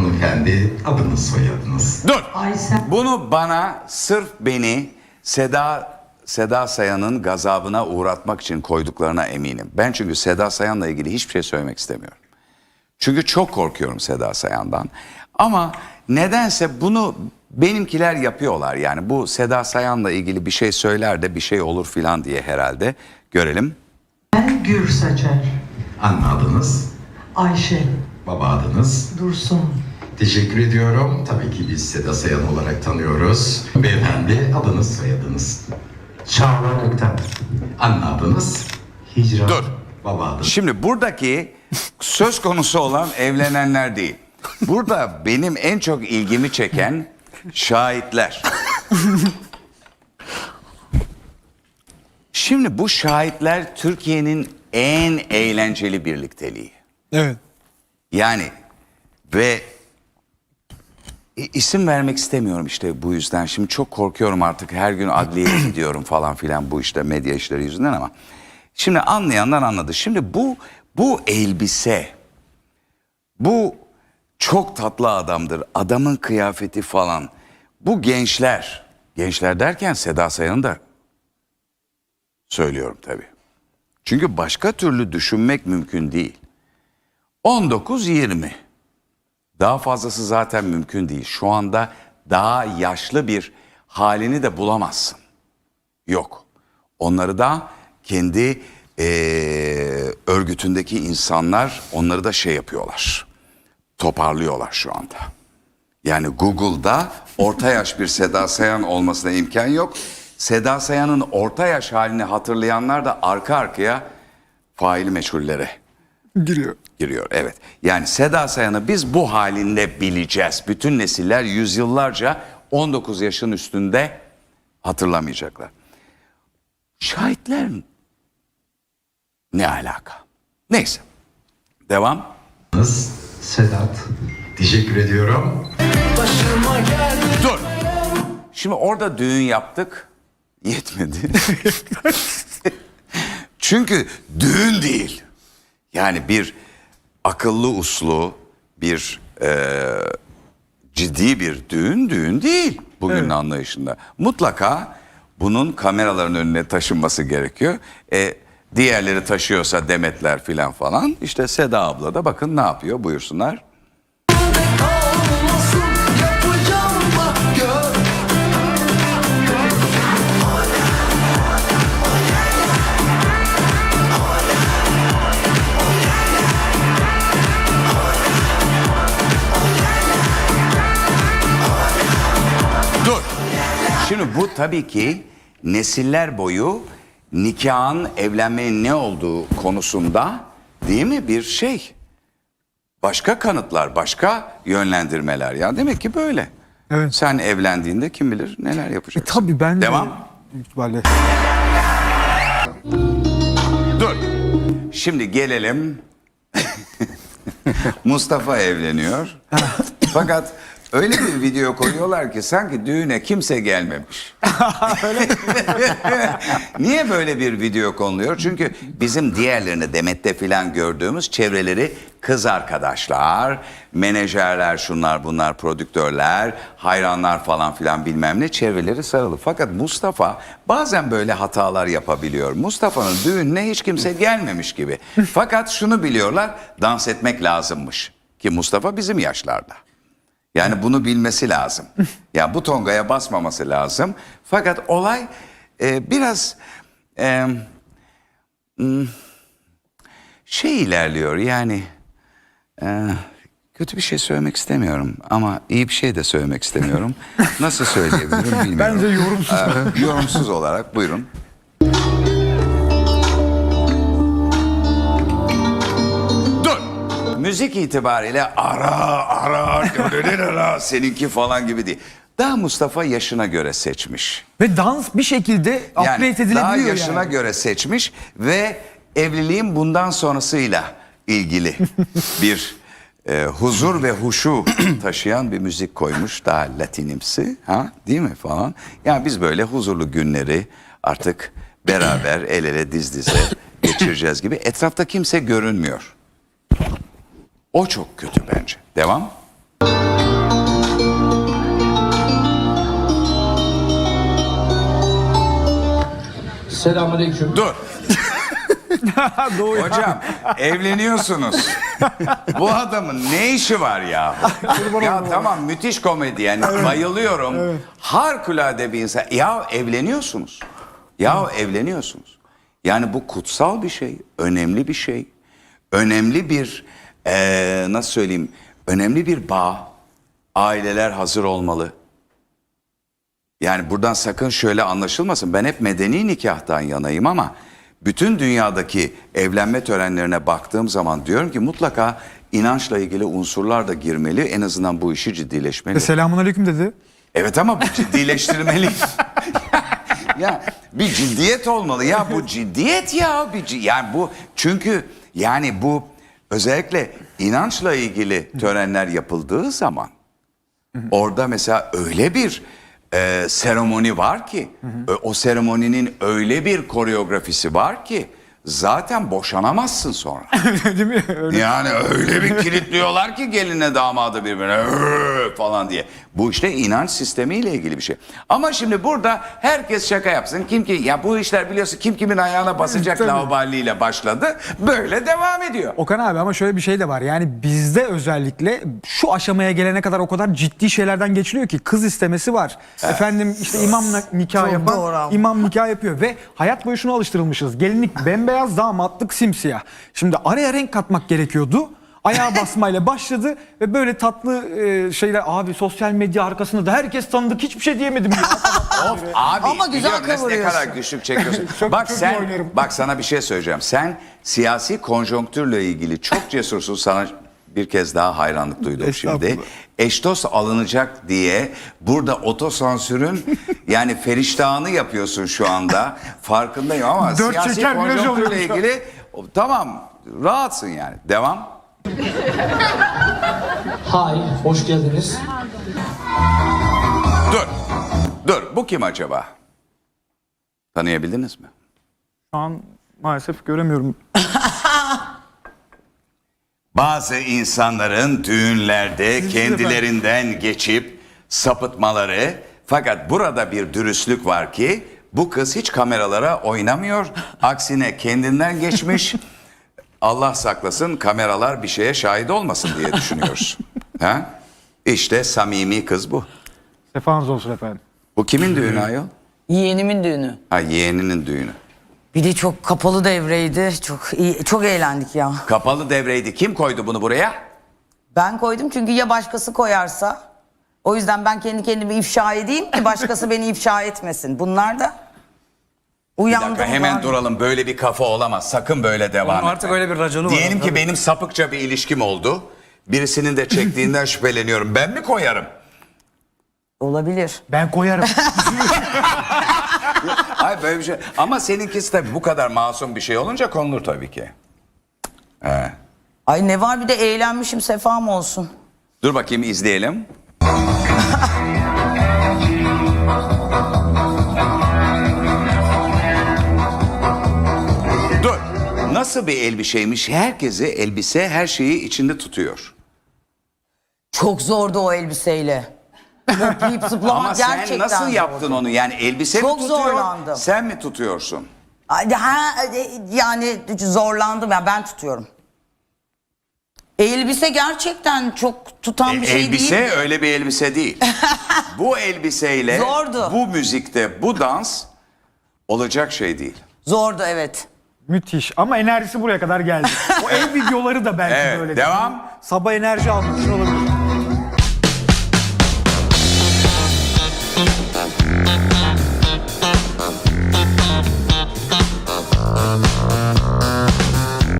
Hanımefendi adınız soyadınız. Dur. Aysel. Bunu bana sırf beni Seda Seda Sayan'ın gazabına uğratmak için koyduklarına eminim. Ben çünkü Seda Sayan'la ilgili hiçbir şey söylemek istemiyorum. Çünkü çok korkuyorum Seda Sayan'dan. Ama nedense bunu benimkiler yapıyorlar. Yani bu Seda Sayan'la ilgili bir şey söyler de bir şey olur filan diye herhalde. Görelim. Ben Gür Saçar. Anne adınız, Ayşe. baba adınız. Dursun. Teşekkür ediyorum. Tabii ki biz Seda Sayan olarak tanıyoruz. Beyefendi adınız, soyadınız. Çağlar Ökten. Anne adınız, Hicran. Dur. baba adınız. Şimdi buradaki söz konusu olan evlenenler değil. Burada benim en çok ilgimi çeken şahitler. Şimdi bu şahitler Türkiye'nin en eğlenceli birlikteliği. Evet. Yani ve isim vermek istemiyorum işte bu yüzden. Şimdi çok korkuyorum artık her gün adliyeye gidiyorum falan filan bu işte medya işleri yüzünden ama. Şimdi anlayanlar anladı. Şimdi bu bu elbise bu çok tatlı adamdır. Adamın kıyafeti falan. Bu gençler, gençler derken Seda Sayan'ı da söylüyorum tabii. Çünkü başka türlü düşünmek mümkün değil. 19-20. Daha fazlası zaten mümkün değil. Şu anda daha yaşlı bir halini de bulamazsın. Yok. Onları da kendi eee, örgütündeki insanlar onları da şey yapıyorlar. Toparlıyorlar şu anda. Yani Google'da orta yaş bir Seda Sayan olmasına imkan yok. Seda Sayan'ın orta yaş halini hatırlayanlar da arka arkaya faili meçhullere Giriyor. Giriyor. Evet. Yani Seda Sayan'ı biz bu halinde bileceğiz. Bütün nesiller yüzyıllarca 19 yaşın üstünde hatırlamayacaklar. Şahitler ne alaka? Neyse. Devam. Sedat. teşekkür ediyorum. Dur. Şimdi orada düğün yaptık. Yetmedi. Çünkü düğün değil. Yani bir akıllı uslu, bir eee, ciddi bir düğün düğün değil bugünün anlayışında. Mutlaka bunun kameraların önüne taşınması gerekiyor. E, diğerleri taşıyorsa Demetler filan falan. İşte Seda abla da bakın ne yapıyor buyursunlar. Şimdi bu tabii ki nesiller boyu nikahın, evlenmenin ne olduğu konusunda değil mi bir şey. Başka kanıtlar, başka yönlendirmeler. Ya demek ki böyle. Evet. Sen evlendiğinde kim bilir neler yapacaksın. E, tabii ben de- Devam. İhtimalle. Dur. Şimdi gelelim. Mustafa evleniyor. Fakat öyle bir video koyuyorlar ki sanki düğüne kimse gelmemiş. Niye böyle bir video konuluyor? Çünkü bizim diğerlerini Demet'te filan gördüğümüz çevreleri kız arkadaşlar, menajerler, şunlar bunlar, prodüktörler, hayranlar falan filan bilmem ne çevreleri sarılı. Fakat Mustafa bazen böyle hatalar yapabiliyor. Mustafa'nın düğününe hiç kimse gelmemiş gibi. Fakat şunu biliyorlar, dans etmek lazımmış. Ki Mustafa bizim yaşlarda. Yani bunu bilmesi lazım. Ya bu tongaya basmaması lazım. Fakat olay e, biraz e, hmm, şey ilerliyor yani e, kötü bir şey söylemek istemiyorum ama iyi bir şey de söylemek istemiyorum. Nasıl söyleyebilirim bilmiyorum. Bence yorumsuz. Ee, yorumsuz olarak buyurun. Müzik itibariyle ara ara ara seninki falan gibi değil. Daha Mustafa yaşına göre seçmiş. Ve dans bir şekilde Yani upgrade edilebiliyor daha yani. yaşına göre seçmiş ve evliliğin bundan sonrasıyla ilgili bir e, huzur ve huşu taşıyan bir müzik koymuş daha latinimsi ha değil mi falan. Yani biz böyle huzurlu günleri artık beraber el ele diz dize geçireceğiz gibi etrafta kimse görünmüyor. O çok kötü bence. Devam. Selamünaleyküm. Dur. Hocam evleniyorsunuz. Bu adamın ne işi var ya? ya tamam müthiş komedi komedyen bayılıyorum. Harikulade bir insan. Ya evleniyorsunuz. Ya evleniyorsunuz. Yani bu kutsal bir şey, önemli bir şey. Önemli bir eee, nasıl söyleyeyim? Önemli bir bağ. Aileler hazır olmalı. Yani buradan sakın şöyle anlaşılmasın. Ben hep medeni nikahtan yanayım ama bütün dünyadaki evlenme törenlerine baktığım zaman diyorum ki mutlaka inançla ilgili unsurlar da girmeli. En azından bu işi ciddileşmeli. Selamun aleyküm dedi. Evet ama bu ciddileştirmeli. ya bir ciddiyet olmalı ya bu ciddiyet ya bir yani bu çünkü yani bu özellikle inançla ilgili törenler yapıldığı zaman orada mesela öyle bir e, seremoni var ki ö- o seremoninin öyle bir koreografisi var ki zaten boşanamazsın sonra. Değil mi? Öyle. Yani öyle bir kilitliyorlar ki geline damadı birbirine falan diye. Bu işte inanç sistemiyle ilgili bir şey. Ama şimdi burada herkes şaka yapsın. Kim ki ya bu işler biliyorsun kim kimin ayağına basacak Tabii. laubaliyle başladı. Böyle devam ediyor. Okan abi ama şöyle bir şey de var. Yani bizde özellikle şu aşamaya gelene kadar o kadar ciddi şeylerden geçiliyor ki kız istemesi var. Efendim işte imam nikah Çok yapan doğru imam nikah yapıyor ve hayat boyu şuna alıştırılmışız. Gelinlik bembeyaz, damatlık simsiyah. Şimdi araya renk katmak gerekiyordu. Ayağa basmayla başladı ve böyle tatlı e, şeyler abi sosyal medya arkasında da herkes tanıdık hiçbir şey diyemedim ya. Of abi. Ama güzel biliyorum ne- Ne kıvırıyorsun. kadar güçlük çekiyorsun. Çok- bak çok iyi sen oynarım. bak sana bir şey söyleyeceğim. Sen siyasi konjonktürle ilgili çok cesursun. Sana bir kez daha hayranlık duydum şimdi. Eştos alınacak diye burada otosansürün yani feriştahını yapıyorsun şu anda. Farkındayım ama Dört siyasi şeker konjonktürle oluyor ilgili tamam rahatsın yani. Devam. Hay, hoş geldiniz. Dur. Dur. Bu kim acaba? Tanıyabildiniz mi? Şu an maalesef göremiyorum. Bazı insanların düğünlerde kendilerinden geçip sapıtmaları fakat burada bir dürüstlük var ki bu kız hiç kameralara oynamıyor. Aksine kendinden geçmiş. Allah saklasın kameralar bir şeye şahit olmasın diye düşünüyoruz. ha? İşte samimi kız bu. Sefanız olsun efendim. Bu kimin düğünü ayol? Yeğenimin düğünü. Ha yeğeninin düğünü. Bir de çok kapalı devreydi. Çok iyi, çok eğlendik ya. Kapalı devreydi. Kim koydu bunu buraya? Ben koydum çünkü ya başkası koyarsa. O yüzden ben kendi kendimi ifşa edeyim ki başkası beni ifşa etmesin. Bunlar da Bir uyandım. dakika hemen var. duralım. Böyle bir kafa olamaz. Sakın böyle devam etme. Artık öyle bir raconu var. Diyelim ki benim sapıkça bir ilişkim oldu. Birisinin de çektiğinden şüpheleniyorum. Ben mi koyarım? Olabilir. Ben koyarım. Hayır böyle bir şey. Ama seninkisi tabii bu kadar masum bir şey olunca konulur tabii ki. He. Ay ne var bir de eğlenmişim sefam olsun. Dur bakayım izleyelim. Dur. Nasıl bir elbiseymiş? Herkesi elbise her şeyi içinde tutuyor. Çok zordu o elbiseyle. Hoplayıp zıplamak Ama sen gerçekten nasıl zordu. yaptın onu? Yani elbise Çok mi tutuyor? zorlandım. Sen mi tutuyorsun? Ay, Ha, e, yani zorlandım ya ben tutuyorum. Elbise gerçekten çok tutan E, bir şey elbise değil. öyle bir elbise değil. bu elbiseyle Zordu. bu müzikte bu dans olacak şey değil. Zordu evet. Müthiş ama enerjisi buraya kadar geldi. O ev videoları da belki Evet, böyle. devam. Sabah enerji almış olabilir.